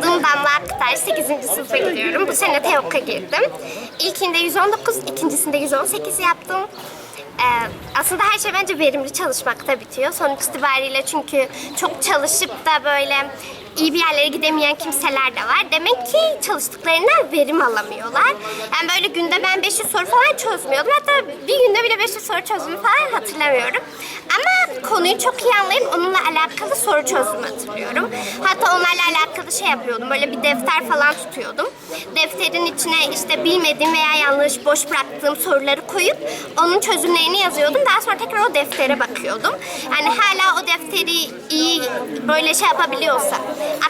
Adım Damla Aktaş, 8. sınıfa gidiyorum. Bu sene TEOK'a girdim. İlkinde 119, ikincisinde 118 yaptım. Ee, aslında her şey bence verimli çalışmakta bitiyor. Sonuç itibariyle çünkü çok çalışıp da böyle iyi bir yerlere gidemeyen kimseler de var. Demek ki çalıştıklarından verim alamıyorlar. Yani böyle günde ben 500 soru falan çözmüyordum. Hatta bir günde bile 500 soru çözdüğümü falan hatırlamıyorum. Ama konuyu çok iyi anlayıp onunla alakalı soru çözdüğümü hatırlıyorum. Hatta onlarla alakalı şey yapıyordum. Böyle bir defter falan tutuyordum. Defterin içine işte bilmediğim veya yanlış boş bıraktığım soruları koyup onun çözümlerini yazıyordum. Daha sonra tekrar o deftere bakıyordum. Yani hala o defteri iyi böyle şey yapabiliyorsam,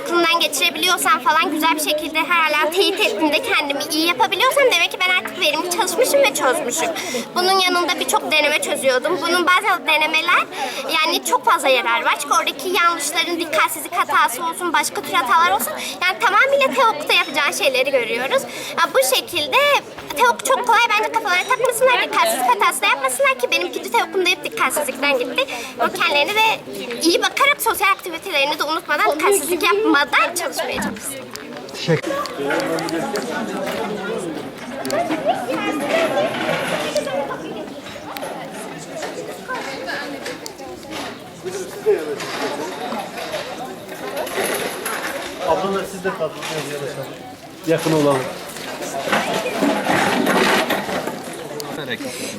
aklımdan geçirebiliyorsam falan güzel bir şekilde hala teyit ettiğimde kendimi iyi yapabiliyorsam demek ki ben artık verimli çalışmışım ve çözmüşüm. Bunun yanında birçok deneme çözüyordum. Bunun bazı denemeler yani çok fazla yarar var. Çünkü oradaki yanlışların dikkatsizlik hatası olsun, başka tür hatalar olsun. Yani tamamıyla TEOK'ta yapacağın şeyleri görüyoruz. Yani bu şekilde TEOK çok kolay bence kafalara takmasınlar, dikkatsizlik hatası da yapmasınlar ki benim ikinci TEOK'umda hep dikkatsizlikten gitti. O kendilerini de iyi bakarak sosyal aktivitelerini de unutmadan, dikkatsizlik yapmadan çalışmaya çalışsın. Teşekkür Siz de kalkın. Yakın olalım.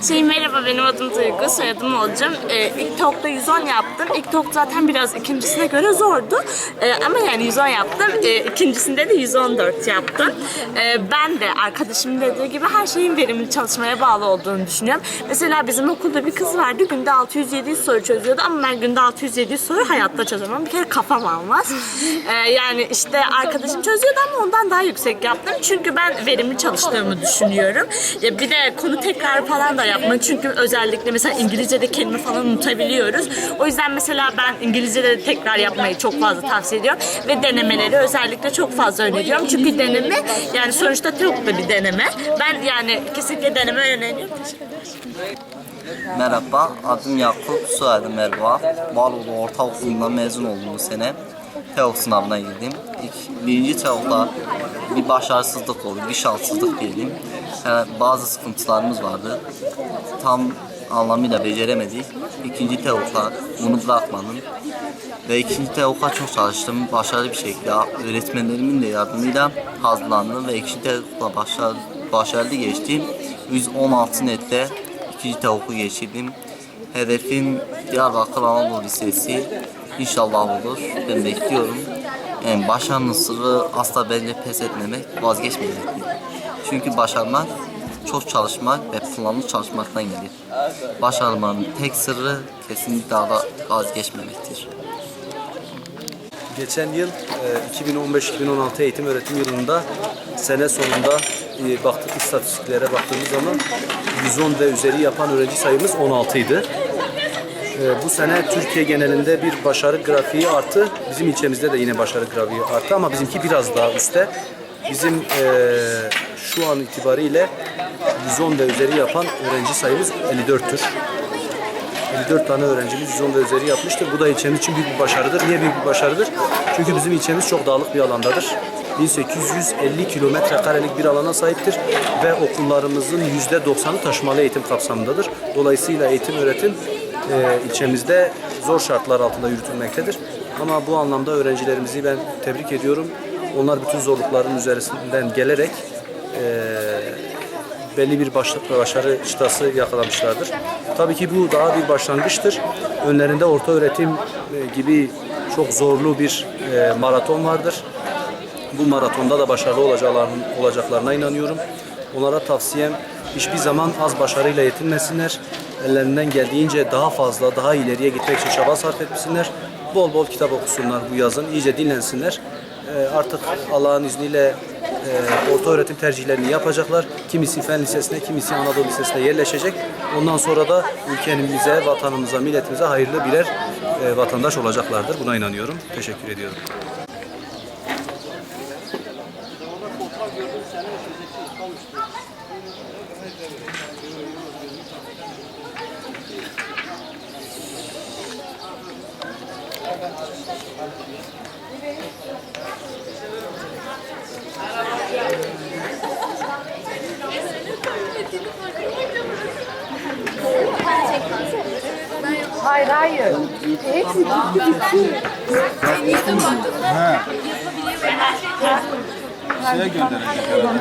Şey merhaba benim adım Duygu, soyadım olacağım. Ee, ilk TOK'ta 110 yaptım. İlk TOK zaten biraz ikincisine göre zordu. Ee, ama yani 110 yaptım. Ee, ikincisinde de 114 yaptım. Ee, ben de arkadaşımın dediği gibi her şeyin verimli çalışmaya bağlı olduğunu düşünüyorum. Mesela bizim okulda bir kız vardı günde 600-700 soru çözüyordu ama ben günde 600-700 soru hayatta çözemem. Bir kere kafam almaz. Ee, yani işte arkadaşım çözüyordu ama ondan daha yüksek yaptım. Çünkü ben verimli çalıştığımı düşünüyorum. Ya bir de konu tekrar falan da yapma. Çünkü özellikle mesela İngilizce'de kelime falan unutabiliyoruz. O yüzden mesela ben İngilizce'de de tekrar yapmayı çok fazla tavsiye ediyorum. Ve denemeleri özellikle çok fazla öneriyorum. Çünkü deneme yani sonuçta çok da bir deneme. Ben yani kesinlikle deneme öneriyorum. Merhaba, adım Yakup, soyadım Erva. Baloğlu Ortaokulu'ndan mezun oldum bu sene. TEOK sınavına girdim. İlk, birinci TEOK'ta bir başarısızlık oldu, bir şanssızlık diyelim. Yani bazı sıkıntılarımız vardı. Tam anlamıyla beceremedik. İkinci TEOK'ta bunu bırakmadım. Ve ikinci TEOK'a çok çalıştım. Başarılı bir şekilde öğretmenlerimin de yardımıyla hazırlandım ve ikinci TEOK'la başarılı, başarılı geçtim. 116 nette ikinci TEOK'u geçirdim. Hedefim Diyarbakır Anadolu Lisesi. İnşallah olur. Ben bekliyorum. Yani başarının sırrı asla bence pes etmemek, vazgeçmemektir. Çünkü başarmak çok çalışmak ve planlı çalışmaktan gelir. Başarmanın tek sırrı kesinlikle vazgeçmemektir. Geçen yıl e, 2015-2016 eğitim öğretim yılında sene sonunda e, baktık istatistiklere baktığımız zaman 110 ve üzeri yapan öğrenci sayımız 16 idi. E, Bu sene Türkiye genelinde bir başarı grafiği arttı. Bizim ilçemizde de yine başarı grafiği arttı ama bizimki biraz daha üstte. Bizim e, şu an itibariyle 110 ve üzeri yapan öğrenci sayımız 54'tür. 54 tane öğrencimiz 110 ve üzeri yapmıştır. Bu da ilçemiz için büyük bir başarıdır. Niye büyük bir başarıdır? Çünkü bizim ilçemiz çok dağlık bir alandadır. 1850 kilometre karelik bir alana sahiptir ve okullarımızın %90'ı taşımalı eğitim kapsamındadır. Dolayısıyla eğitim öğretim e, ilçemizde zor şartlar altında yürütülmektedir. Ama bu anlamda öğrencilerimizi ben tebrik ediyorum. Onlar bütün zorlukların üzerinden gelerek e, belli bir başarı çıtası yakalamışlardır. Tabii ki bu daha bir başlangıçtır. Önlerinde orta öğretim e, gibi çok zorlu bir e, maraton vardır. Bu maratonda da başarılı olacaklarına, olacaklarına inanıyorum. Onlara tavsiyem hiçbir zaman az başarıyla yetinmesinler. Ellerinden geldiğince daha fazla, daha ileriye gitmek için çaba sarf etsinler. Bol bol kitap okusunlar bu yazın, iyice dinlensinler. E, artık Allah'ın izniyle e, orta öğretim tercihlerini yapacaklar. Kimisi Fen Lisesi'ne, kimisi Anadolu Lisesi'ne yerleşecek. Ondan sonra da ülkemize, vatanımıza, milletimize hayırlı birer e, vatandaş olacaklardır. Buna inanıyorum. Teşekkür ediyorum. Şeye gönderecek herhalde.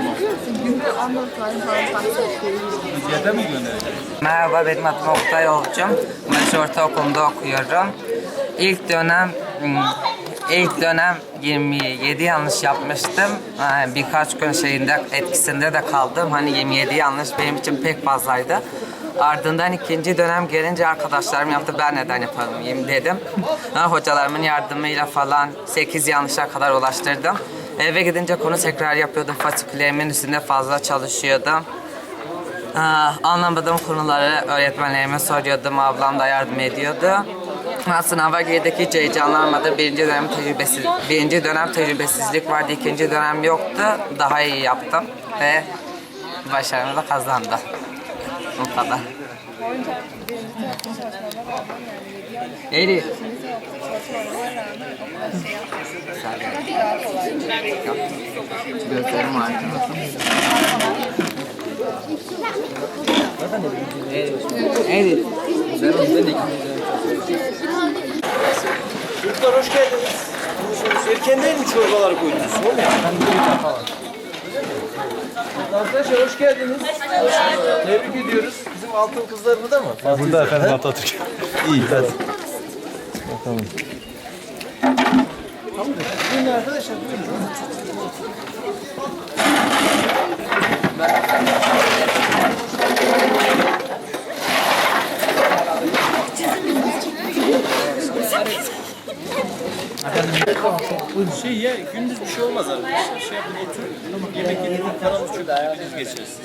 Hizmete mi gönderecek? Merhaba benim adım Oktay Olcum. Mayıs Ortaokulu'nda okuyorum. İlk dönem hmm, ilk dönem 27 yanlış yapmıştım. Birkaç gün şeyinde etkisinde de kaldım. Hani 27 yanlış benim için pek fazlaydı. Ardından ikinci dönem gelince arkadaşlarım yaptı ben neden yapamayayım dedim. Hocalarımın yardımıyla falan 8 yanlışa kadar ulaştırdım. Eve gidince konu tekrar yapıyordum. Fasiküllerimin üstünde fazla çalışıyordum. Aa, anlamadığım konuları öğretmenlerime soruyordum, ablam da yardım ediyordu. Ha, sınava girdik hiç heyecanlanmadı. Birinci dönem tecrübesiz, birinci dönem tecrübesizlik vardı, ikinci dönem yoktu. Daha iyi yaptım ve başarımı da kazandım. Bu kadar. Eğri. Gözlerim ağrıyor. Evet. Çocuklar hoş geldiniz. Erken değil mi çorbaları koydunuz? O mu? Arkadaşlar hoş geldiniz. Tebrik ediyoruz. Bizim altın kızlar burada mı? Burada efendim Atatürk. İyi hadi. Bakalım. Buyurun arkadaşlar buyurun. Şey ya gündüz bir şey olmaz arkadaşlar. Şey yapın oturun. Yemek yedik paramız çok. Biz geçeriz.